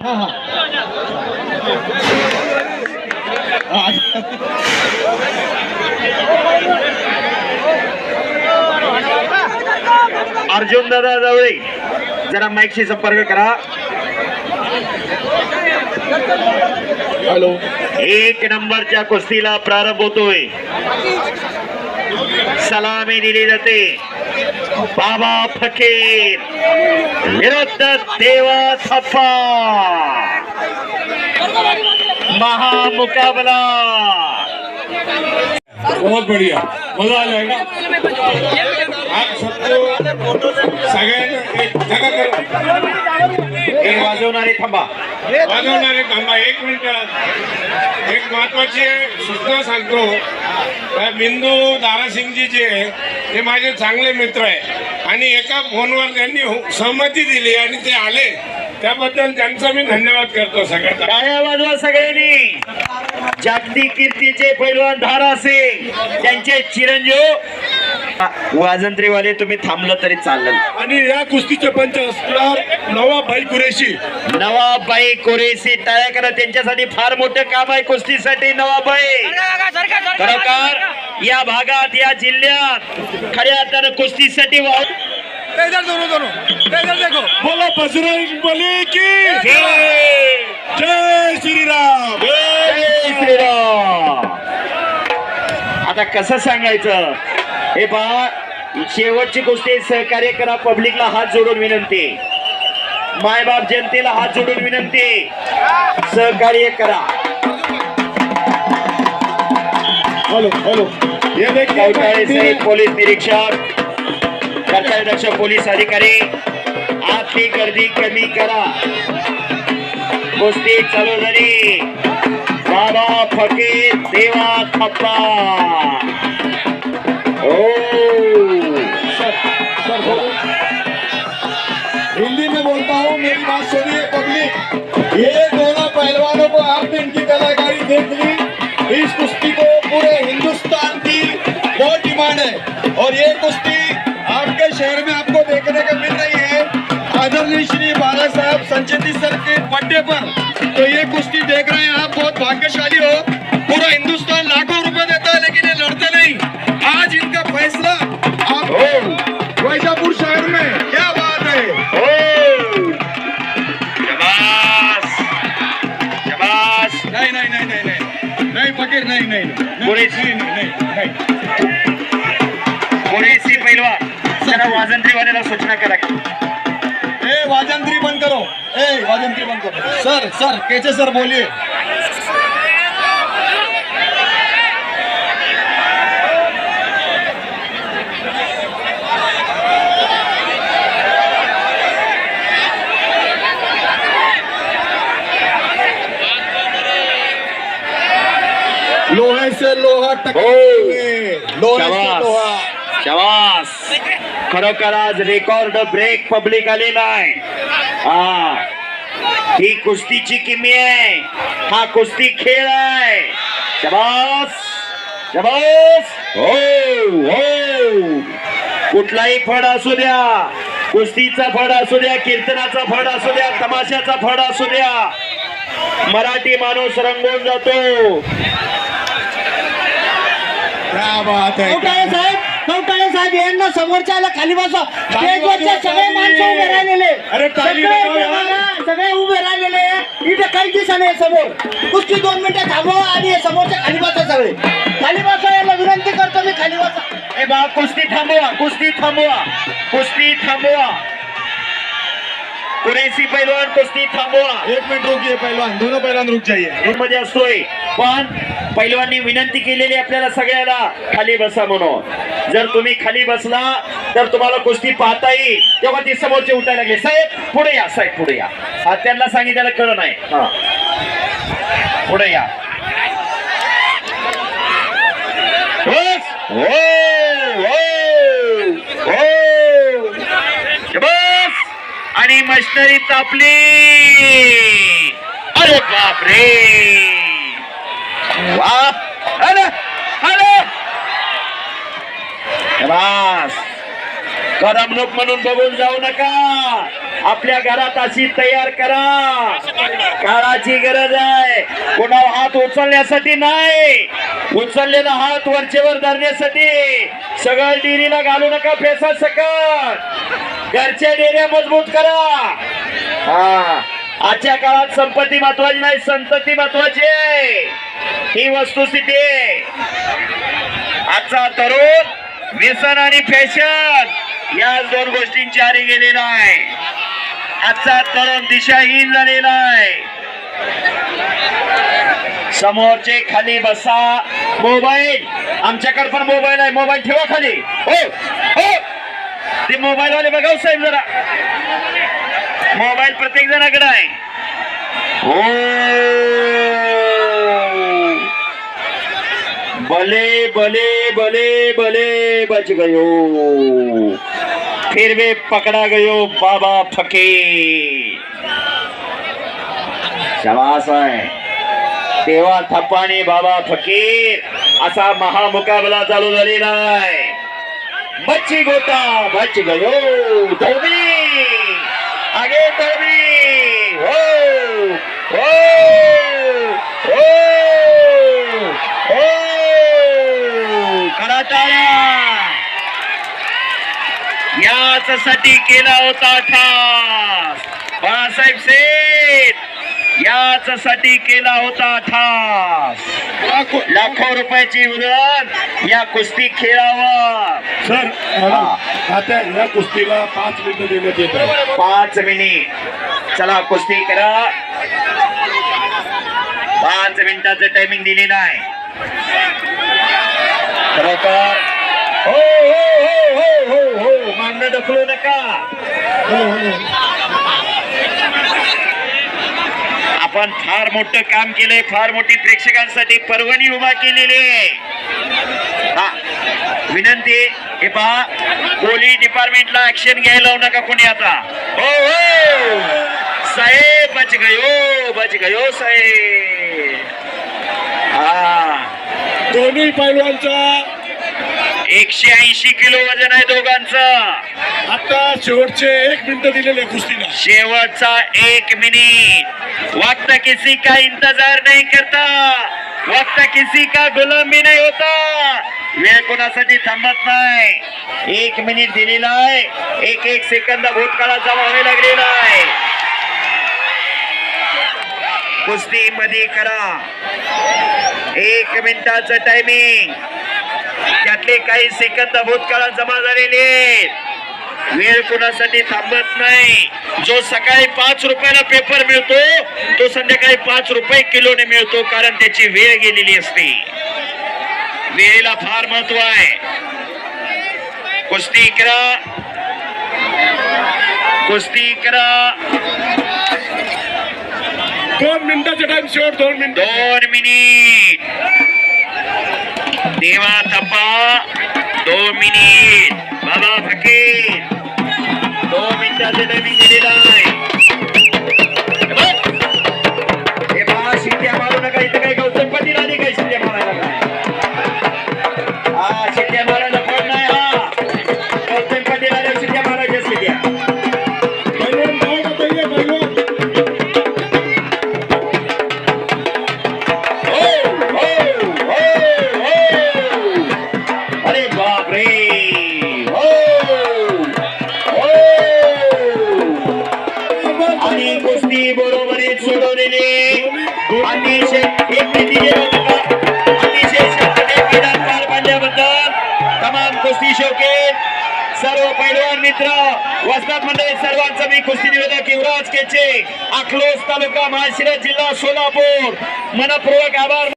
हा हा. अर्जुन दादा जवळे जरा माईकशी संपर्क करा. हॅलो. एक नंबरच्या कुस्तीला प्रारंभ होतोय. सलामी दिली जाते. बाबा फकीर विरुद्ध देवा थप्पा महामुकाबला. बहुत बढ़िया. मजा आ जाएगा. आप सबको सगळ्यांना एक जागा करो. हे वाजवणारे थांबा. वाजवणारे थांबा. एक मिनिट. एक महत्वाची सूचना सांगतो. बिंदू दारासिंगजी जे आहे ते माझे चांगले मित्र आहे आणि एका फोनवर त्यांनी हो- सहमती दिली आणि ते आले. त्याबद्दल त्यांचा मी धन्यवाद करतो सगळ्यांना. वाजवा सगळ्यांनी. जागतिक कीर्तीचे पैलवान धारा सिंग त्यांचे चिरंजीव वाजंत्रीवाले तुम्ही थांबलं तरी चालेल. आणि या कुस्तीचे पंच असणार नवाबाई कुरेशी. नवाबाई कोरेसी टाळ्या करा त्यांच्यासाठी फार मोठं काम आहे कुस्तीसाठी नवाबाई. खरोखर या भागात या जिल्ह्यात खऱ्या अर्थानं कुस्तीसाठी वाव बोला बजरंग बली की जय। जय श्रीराम। श्रीराम. आता कसं सांगायचं? हे पहा शेवटची गोष्ट सहकार्य करा पब्लिकला हात जोडून विनंती. मायबाप जनतेला हात जोडून विनंती. सहकार्य करा. Hello hello. पोलीस निरीक्षक कर्तव्यदक्ष पोलीस अधिकारी आतली गर्दी कमी करा. कुस्ती चालू झाली. बाबा फकीर देवा थप्पा. और ये कुश्ती आपके शहर में आपको देखने को मिल रही है। आदरणीय श्री बाला साहब संचेती सर के बर्थडे पर। तो ये कुश्ती देख रहे हैं आप बहुत भाग्यशाली हो। पूरा हिंदुस्तान लाखों रुपए देता है लेकिन ये लड़ते नहीं। आज इनका फैसला आप वैजापुर शहर में। क्या बात है। शबास शबास नहीं नहीं नहीं नहीं नहीं। नहीं फकीर नहीं नहीं नहीं. नहीं नहीं नहीं। जरा वाजंत्रीवाल्याला सूचना करा. ए वाजंत्री बंद करो. ए वाजंत्री बंद करो. सर सर कैसे सर बोलिए. लोहे से लोहा टकराएँगे लोहे से लोहा। खरोखर आज रेकॉर्ड ब्रेक पब्लिक आलेला आहे हा. ही कुस्तीची किमी आहे. हा कुस्ती खेळ आहे. शबास. शबास. हो हो. कुठलाही फड असू द्या कुस्तीचा फड असू द्या कीर्तनाचा फड असू द्या तमाशाचा फड असू द्या मराठी माणूस रंगून जातो. क्या बात है कवटाळे साहेब? कवटाळे साहेब यांना समोरच्याला खाली बसवा स्टेजवरचे सगळे माणसं उभे राहिलेले अरे, सगळे वाजवा उभे राहिलेले इथे काही दिसा नाही समोर. कुस्ती दोन मिनिटं थांबवा आणि हे समोरच्या खाली बसा सगळे. खाली बसा याला विनंती करतो मी खाली बसा. ए बा कुस्ती थांबवा कुस्ती थांबवा कुस्ती थांबवा. कुरेसी पैलवान कुस्ती थांबवा. एक मिनट रुकिए पहलवान दोनों पहलवान रुक जाइए मध्ये असतोय. पण पैलवांनी विनंती केलेली आपल्याला सगळ्याला. खाली बसा म्हणून. जर तुम्ही खाली बसला तर तुम्हाला कुस्ती पाहता येईल. तेव्हा ती समोरचे उठायला लागले. साहेब पुढे या साहेब पुढे या. त्यांना सांगितलेलं कळलं नाही. हा. पुढे या. बस. हो, हो, हो. बस. आणि मशिनरी तापली. अरे बापरे. वा अरे अरे बस. करमणूक म्हणून बघून जाऊ नका. आपल्या घरात अशी तयार करा. काळाची गरज आहे. कोणा हात उचलण्यासाठी नाही. उचललेला हात वरचेवर धरण्यासाठी. सगळं डेरीला घालू नका फेसा सकट. घरच्या डेऱ्या मजबूत करा. हा. आजच्या काळात संपत्ती महत्वाची नाही संतती महत्वाची आहे. ही वस्तुस्थिती आजचा तरुण व्यसन आणि फॅशन या दोन गोष्टींची आरी गेलेला आहे आजचा तरुण दिशाहीन झालेला आहे. समोरचे खाली बसा. मोबाईल. आमच्याकडे पण मोबाईल आहे. मोबाईल ठेवा खाली. हो हो. ते मोबाईल वाले बघा हो साहेब जरा. मोबाईल प्रत्येक जणाकडे आहे. हो. भले भले भले भले बच गयो। फिर वे पकड़ा गयो बाबा फके शबास आहे तेव्हा थप्पाने बाबा फकीर। असा महामुकाबला चालू झालेला आहे। बच्ची गोता बच गयो धोबी आगे धोबी हो हो हो हो। टाळ्या यासाठी केला होता ठास बाळासाहेब सेठ यासाठी केला होता ठास लाखो रुपयाची उरण या कुस्ती खेळावर. सर आता या कुस्तीला पाच मिनिटं देण्यात येत पाच मिनिट. चला कुस्ती करा. पाच मिनिटाचं टायमिंग दिलेलं आहे. खरोखर हो हो हो हो हो हो मागणं ढकलू नका. आपण फार मोठं काम केलंय फार मोठी प्रेक्षकांसाठी पर्वणी उभा केलेली आहे. हा विनंती हे पहा पोलीस डिपार्टमेंटला ऍक्शन घ्यायला लावू नका कोणी आता. हो हो. साहेब बच गयो बच गयो साहेब. दोन्ही पैलवानचा. एकशे ऐंशी किलो वजन आहे दोघांचं. आता शेवटचे एक मिनिट दिलेले कुस्तीला. शेवटचा एक मिनिट. वक्त किसी का इंतजार नहीं करता. वक्त किसी का गुलामी नहीं होता. वेळ कोणासाठी थांबत नाही. एक मिनिट दिलेला आहे. एक एक सेकंद भूतकाळात जमा व्हावे लागलेला आहे. कुस्ती मध्ये करा. एक मिनिटाचं टायमिंग त्यातले काही सेकंद भूतकाळात जमा झालेले वेळ कोणासाठी थांबत नाही. जो सकाळी पाच रुपयाला पेपर मिळतो तो संध्याकाळी पाच रुपये किलोने मिळतो कारण त्याची वेळ गेलेली असते. वेळेला फार महत्त्व आहे. कुस्ती करा. कुस्ती करा. दोन मिनिटाचा टाइम शेवट दोन मिनिट. दोन मिनिट. देवा तपा दोन मिनिट बाबा फकीर. दोन मिनिटाचे टायमिंग दिलेला आहे. अतिशय एक अतिशय शांततेत मैदान पार पाडल्याबद्दल तमाम कुस्ती शौकीन सर्व पैलवान मित्र वस्तात मंडळी सर्वांचं मी कुस्ती निवेदक युवराज केचे अखलोस तालुका महाशिरा जिल्हा सोलापूर. मनपूर्वक आभार.